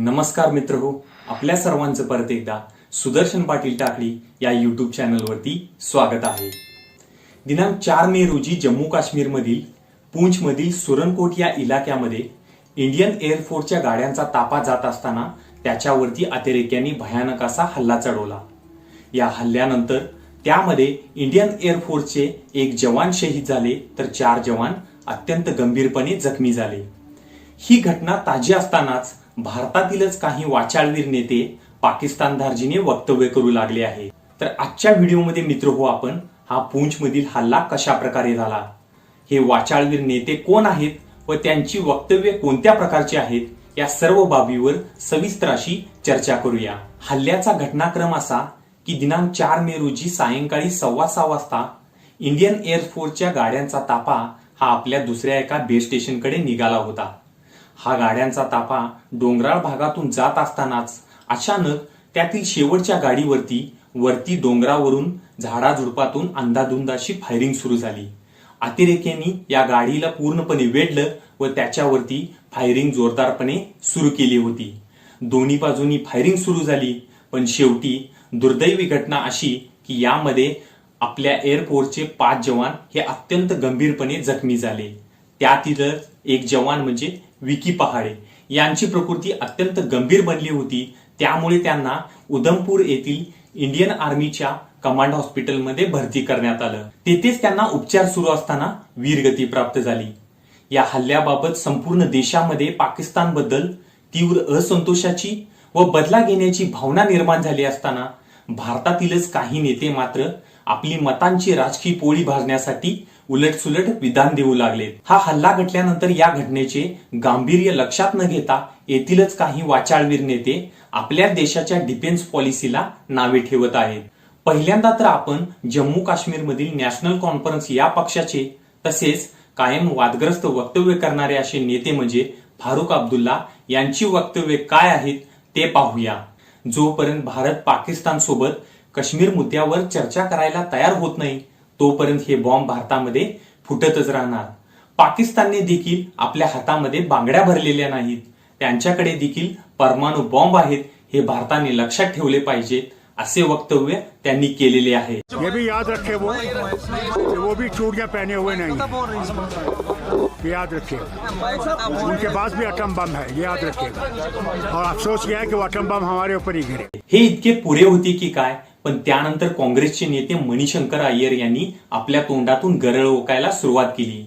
नमस्कार मित्र हो आपल्या सर्वांचं परत एकदा सुदर्शन पाटील टाकळी या युट्यूब चॅनलवरती स्वागत आहे. दिनांक चार मे रोजी जम्मू काश्मीरमधील पूंछमधील सुरनकोट या इलाक्यामध्ये इंडियन एअरफोर्सच्या गाड्यांचा तापा जात असताना त्याच्यावरती अतिरेक्यांनी भयानक असा हल्ला चढवला. या हल्ल्यानंतर त्यामध्ये इंडियन एअरफोर्सचे एक जवान शहीद झाले तर चार जवान अत्यंत गंभीरपणे जखमी झाले. ही घटना ताजी असतानाच भारतातीलच काही वाचाळवीर नेते पाकिस्तान धार्जीने वक्तव्य करू लागले आहे. तर आजच्या व्हिडिओमध्ये मित्र हो आपण हा पूंछमधील हल्ला कशा प्रकारे झाला? हे वाचाळवीर नेते कोण आहेत व त्यांची वक्तव्य कोणत्या प्रकारची आहेत या सर्व बाबीवर सविस्तर अशी चर्चा करूया. हल्ल्याचा घटनाक्रम असा की दिनांक चार मे रोजी सायंकाळी सव्वा सहा वाजता इंडियन एअरफोर्सच्या गाड्यांचा ताफा हा आपल्या दुसऱ्या एका बेस स्टेशनकडे निघाला होता. हा गाड्यांचा ताफा डोंगराळ भागातून जात असतानाच अचानक त्यातील शेवटच्या गाडीवरती वरती डोंगरावरून झाडाझुडपातून अंधाधुंद अशी फायरिंग सुरू झाली. अतिरेक्यांनी या गाडीला पूर्णपणे वेढलं व त्याच्यावरती फायरिंग जोरदारपणे सुरू केली होती. दोन्ही बाजूनी फायरिंग सुरू झाली पण शेवटी दुर्दैवी घटना अशी की यामध्ये आपल्या एअरफोर्सचे पाच जवान हे अत्यंत गंभीरपणे जखमी झाले. त्यातीलच एक जवान म्हणजे विकी पहाडे यांची प्रकृती अत्यंत गंभीर बनली होती. त्यामुळे त्यांना उधमपूर येथील इंडियन आर्मीच्या कमांड हॉस्पिटलमध्ये भरती करण्यात आलं. तेथेच त्यांना उपचार सुरू असताना वीरगती प्राप्त झाली. या हल्ल्याबाबत संपूर्ण देशामध्ये पाकिस्तानबद्दल तीव्र असंतोषाची व बदला घेण्याची भावना निर्माण झाली असताना भारतातीलच काही नेते मात्र आपली मतांची राजकीय पोळी भाजण्यासाठी उलटसुलट विधान देऊ लागले. हा हल्ला घटल्यानंतर या घटनेचे गांभीर्य लक्षात न घेता येथीलच काही वाचाळवीर नेते आपल्या देशाच्या डिफेन्स पॉलिसीला नावे ठेवत आहेत. पहिल्यांदा तर आपण जम्मू काश्मीरमधील नॅशनल कॉन्फरन्स या पक्षाचे तसेच कायम वादग्रस्त वक्तव्य करणारे असे नेते म्हणजे फारुख अब्दुल्ला यांची वक्तव्य काय आहेत ते पाहूया. जोपर्यंत भारत पाकिस्तान सोबत काश्मीर मुद्द्यावर चर्चा करायला तयार होत नाही तोपर्यंत हे बॉम्ब भारतामध्ये फुटतच राहणार. पाकिस्तानने देखील आपल्या हातामध्ये बांगड्या भरलेल्या नाहीत. त्यांच्याकडे देखील परमाणु बॉम्ब आहेत हे भारताने लक्षात ठेवले पाहिजेत असे वक्तव्य त्यांनी केलेले आहे. ये भी याद रखे वो वो भी चूड़ियां पहने हुए नहीं। याद रखिए। उनके पास भी अटम बम है ये याद रखिएगा। और अफसोस किया है कि वो अटम बम हमारे ऊपर ही गिरे। हे इतके पुरे होते की काय? पण त्यानंतर काँग्रेसचे नेते मणिशंकर अय्यर यांनी आपल्या तोंडातून गरळ ओकायला सुरुवात केली.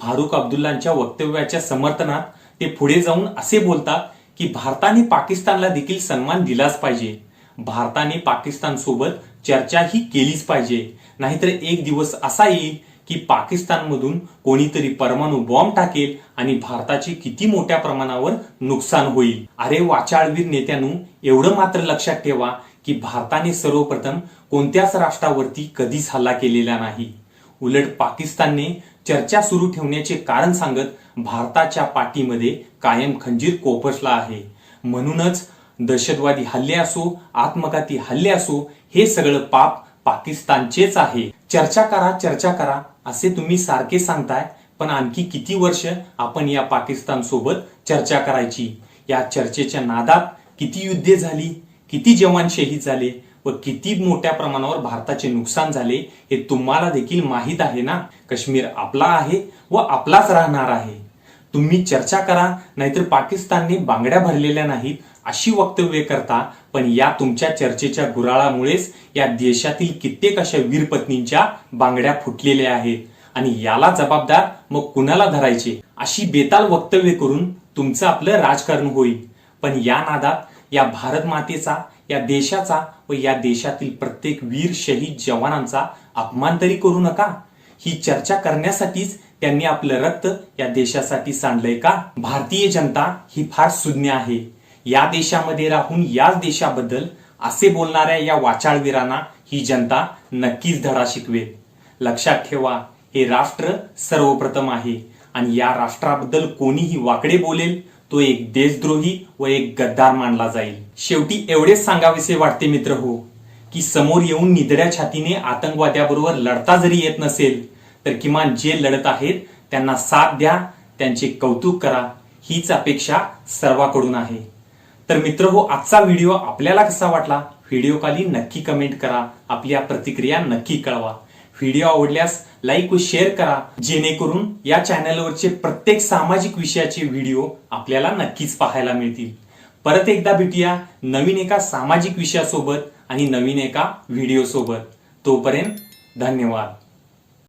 फारुख अब्दुल्लांच्या वक्तव्याच्या समर्थनात ते पुढे जाऊन असे बोलतात की भारताने पाकिस्तानला देखील सन्मान दिलाच पाहिजे. भारताने पाकिस्तान सोबत चर्चा ही केलीच पाहिजे. नाहीतर एक दिवस असा येईल की पाकिस्तानमधून कोणीतरी परमाणु बॉम्ब टाकेल आणि भारताचे किती मोठ्या प्रमाणावर नुकसान होईल. अरे वाचाळवीर नेत्यानु एवढं मात्र लक्षात ठेवा. की भारताने सर्वप्रथम कोणत्याच राष्ट्रावरती कधीच हल्ला केलेला नाही. उलट पाकिस्तानने चर्चा सुरू ठेवण्याचे कारण सांगत भारताच्या पाठीमध्ये कायम खंजीर कोपसला आहे. म्हणूनच दहशतवादी हल्ले असो आत्मघाती हल्ले असो हे सगळं पाप पाकिस्तानचेच आहे. चर्चा करा चर्चा करा असे तुम्ही सारखे सांगताय पण आणखी किती वर्ष आपण या पाकिस्तान सोबत चर्चा करायची? या चर्चेच्या नादात किती युद्धे झाली? किती जवान शहीद झाले व किती मोठ्या प्रमाणावर भारताचे नुकसान झाले हे तुम्हाला देखील माहीत आहे ना? काश्मीर आपला आहे व आपलाच राहणार आहे. तुम्ही चर्चा करा नाहीतर पाकिस्तानने बांगड्या भरलेल्या नाहीत अशी वक्तव्य करता पण या तुमच्या चर्चेच्या गुराळामुळेच या देशातील कित्येक अशा वीरपत्नींच्या बांगड्या फुटलेल्या आहेत आणि याला जबाबदार मग कुणाला धरायचे? अशी बेताल वक्तव्य करून तुमचं आपलं राजकारण होईल. पण या नादात या भारत मातेचा या देशाचा व या देशातील प्रत्येक वीर शहीद जवानांचा अपमान तरी करू नका. ही चर्चा करण्यासाठीच त्यांनी आपलं रक्त या देशासाठी सांडलंय का? भारतीय जनता ही फार सुज्ञ आहे. या देशामध्ये राहून याच देशाबद्दल असे बोलणाऱ्या या वाचाळवीरांना ही जनता नक्कीच धडा शिकवेल. लक्षात ठेवा हे राष्ट्र सर्वप्रथम आहे आणि या राष्ट्राबद्दल कोणीही वाकडे बोलेल तो एक देशद्रोही व एक गद्दार मानला जाईल. शेवटी एवढेच सांगावेसे वाटते मित्र हो की समोर येऊन निधड्या छातीने आतंकवाद्याबरोबर लढता जरी येत नसेल तर किमान जे लढत आहेत त्यांना साथ द्या त्यांचे कौतुक करा हीच अपेक्षा सर्वाकडून आहे. तर मित्र हो आजचा व्हिडिओ आपल्याला कसा वाटला? व्हिडिओ खाली नक्की कमेंट करा आपल्या प्रतिक्रिया नक्की कळवा. व्हिडिओ आवडल्यास लाईक व शेअर करा. जेणेकरून या चॅनलवरचे प्रत्येक सामाजिक विषयाचे व्हिडिओ आपल्याला नक्कीच पाहायला मिळतील. परत एकदा भेटूया नवीन एका सामाजिक विषयासोबत आणि नवीन एका व्हिडिओ सोबत. तोपर्यंत धन्यवाद.